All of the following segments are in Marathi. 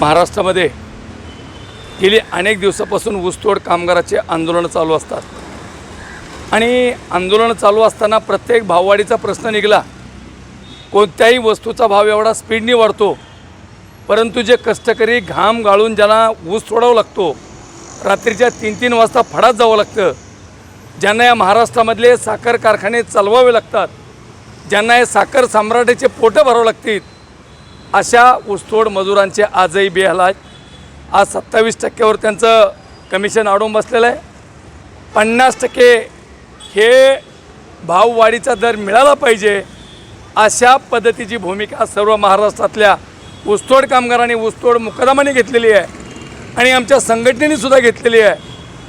महाराष्ट्रामध्ये गेली अनेक दिवसापासून ऊसतोड कामगाराचे आंदोलनं चालू असतात. आणि आंदोलनं चालू असताना प्रत्येक भाववाढीचा प्रश्न निघाला कोणत्याही वस्तूचा भाव एवढा स्पीडनी वाढतो परंतु जे कष्टकरी घाम गाळून ज्यांना ऊस तोडावा लागतो रात्रीच्या तीन तीन वाजता फडात जावं लागतं. ज्यांना या महाराष्ट्रामधले साखर कारखाने चालवावे लागतात ज्यांना हे साखर साम्राट्याचे पोटं भरावं लागतील अशा ऊसतोड मजुरांचे आजही बेहाल आहेत. आज सत्तावीस टक्क्यावर त्यांचं कमिशन अडवून बसलेलं आहे. पन्नास टक्के हे भाववाढीचा दर मिळाला पाहिजे अशा पद्धतीची भूमिका सर्व महाराष्ट्रातल्या ऊसतोड कामगारांनी ऊसतोड मुकदमाने घेतलेली आहे. आणि आमच्या संघटनेनेसुद्धा घेतलेली आहे.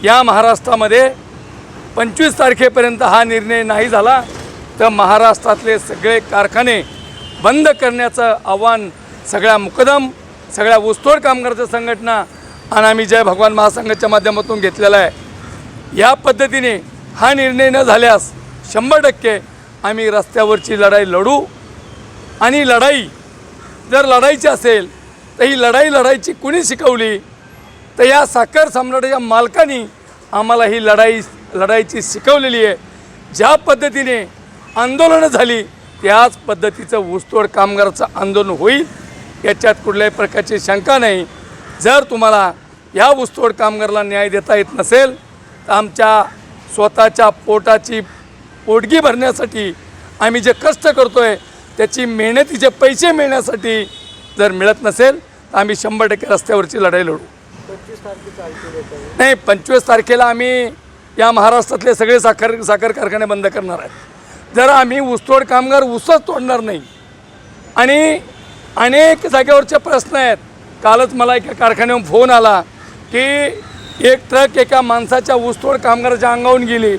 या महाराष्ट्रामध्ये पंचवीस तारखेपर्यंत हा निर्णय नाही झाला तर महाराष्ट्रातले सगळे कारखाने बंद करण्याचं आव्हान सगळ्या मुकदम सगळ्या ऊसतोड कामगाराच्या संघटना आणि आम्ही जय भगवान महासंघाच्या माध्यमातून घेतलेला आहे. या पद्धतीने हा निर्णय न झाल्यास शंभर टक्के आम्ही रस्त्यावरची लढाई लढू. आणि लढाई जर लढायची असेल तर ही लढाई लढायची कुणी शिकवली? तर या साखर सम्राटाच्या मालकांनी आम्हाला ही लढाई लढायची शिकवलेली आहे. ज्या पद्धतीने आंदोलनं झाली त्याच पद्धतीचं ऊसतोड कामगाराचं आंदोलन होईल याच्यात कुठल्याही प्रकारची शंका नाही. जर तुम्हाला या ऊसतोड कामगाराला न्याय देता येत नसेल तर आमच्या स्वतःच्या पोटाची पोटगी भरण्यासाठी आम्ही जे कष्ट करतो आहे त्याची मेहनतीचे पैसे मिळण्यासाठी जर मिळत नसेल तर आम्ही शंभर टक्के रस्त्यावरची लढाई लढू. नाही पंचवीस तारखेला आम्ही या महाराष्ट्रातले सगळे साखर साखर कारखाने बंद करणार आहेत. जर आम्ही ऊसतोड कामगार ऊसच तोडणार नाही. आणि अनेक जागेवरचे प्रश्न आहेत. कालच मला एका कारखान्यावर फोन आला की एक ट्रक एका माणसाच्या ऊसतोड कामगाराच्या अंगावून गेली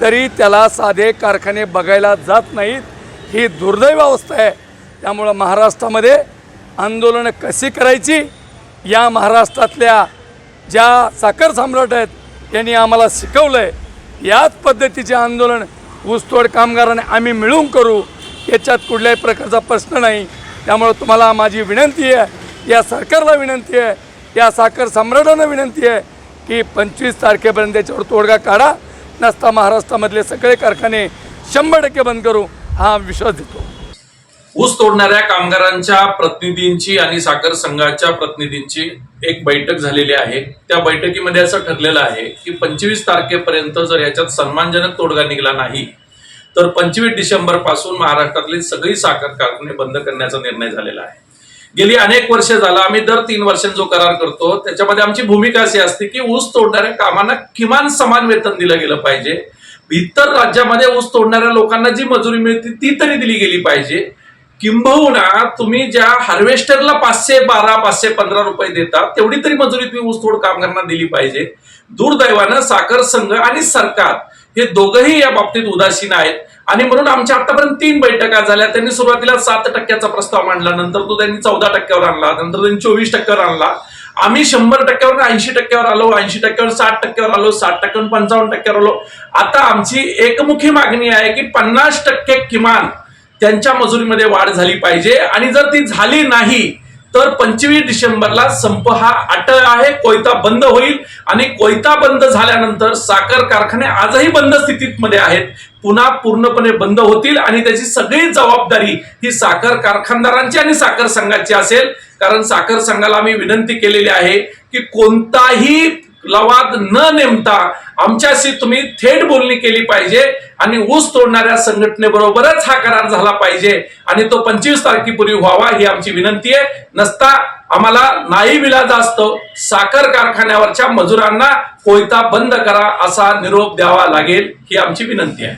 तरी त्याला साधे कारखाने बघायला जात नाहीत. ही दुर्दैव अवस्था आहे. त्यामुळं महाराष्ट्रामध्ये आंदोलनं कशी करायची? या महाराष्ट्रातल्या ज्या साखर सम्राट आहेत त्यांनी आम्हाला शिकवलं आहे याच पद्धतीचे आंदोलन ऊसतोड कामगारांना आम्ही मिळून करू याच्यात कुठल्याही प्रकारचा प्रश्न नाही. त्यामुळं तुम्हाला माझी विनंती आहे या सरकारला विनंती आहे या साखर सम्राटांना विनंती आहे की पंचवीस तारखेपर्यंत त्याच्यावर तोडगा काढा नसता महाराष्ट्रामधले सगळे कारखाने शंभर टक्के बंद करू हा विश्वास देतो. ऊस तोडणाऱ्या कामगारांच्या प्रतिनिधींची आणि साखर संघाच्या प्रतिनिधींची एक बैठक झालेली आहे. त्या बैठकीमध्ये असं ठरलेलं आहे की पंचवीस तारखेपर्यंत जर याच्यात सन्मानजनक तोडगा निघाला नाही तर पंचवीस डिसेंबरपासून महाराष्ट्रातली सगळी साखर कारखाने बंद करण्याचा निर्णय झालेला आहे. गेली अनेक वर्ष झाला आम्ही दर तीन वर्षांनी जो करार करतो त्याच्यामध्ये आमची भूमिका अशी असते की ऊस तोडणाऱ्या कामांना किमान समान वेतन दिलं गेलं पाहिजे. इतर राज्यामध्ये ऊस तोडणाऱ्या लोकांना जी मजुरी मिळते ती तरी दिली गेली पाहिजे. किंबहुना तुम्ही ज्या हार्वेस्टरला पाचशे बारा पाचशे पंधरा रुपये देता तेवढी तरी मजुरी तुम्ही ऊसतोड कामगारांना दिली पाहिजे. दुर्दैवानं साखर संघ आणि सरकार हे दोघंही या बाबतीत उदासीन आहेत. आणि म्हणून आमच्या आतापर्यंत तीन बैठका झाल्या. त्यांनी सुरुवातीला सात टक्क्याचा प्रस्ताव मांडला. नंतर तो त्यांनी चौदा टक्क्यावर आणला. नंतर त्यांनी चोवीस टक्क्यावर आणला. आम्ही शंभर टक्क्यावर ऐंशी टक्क्यावर आलो. ऐंशी टक्क्यावर साठ टक्क्यावर आलो. साठ टक्क्यावर पंचावन्न टक्क्यावर आलो. आता आमची एकमुखी मागणी आहे की पन्नास टक्के किमान त्यांच्या मजुरीमध्ये वाढ झाली पाहिजे. आणि जर ती झाली नाही तर पंचवीस डिसेंबरला संप हा अटळ आहे कोयता बंद होईल. आणि कोयता बंद झाल्यानंतर साखर कारखाने आजही बंद स्थितीत मध्ये आहेत. पुन्हा पूर्णपणे बंद होतील आणि त्याची सगळी जबाबदारी ही साखर कारखानदारांची आणि साखर संघाची असेल. कारण साखर संघाला आम्ही विनंती केलेली आहे की कोणताही लवाद न नेमता आमच्याशी तुम्ही थेट बोलणी केली पाहिजे आणि ऊस तोडणाऱ्या संघटनेबरोबरच हा करार झाला पाहिजे आणि तो पंचवीस तारखेपूर्वी व्हावा ही आमची विनंती आहे. नसता आम्हाला नाही विलाज असतो साखर कारखान्यावरच्या मजुरांना कोयता बंद करा असा निरोप द्यावा लागेल ही आमची विनंती आहे.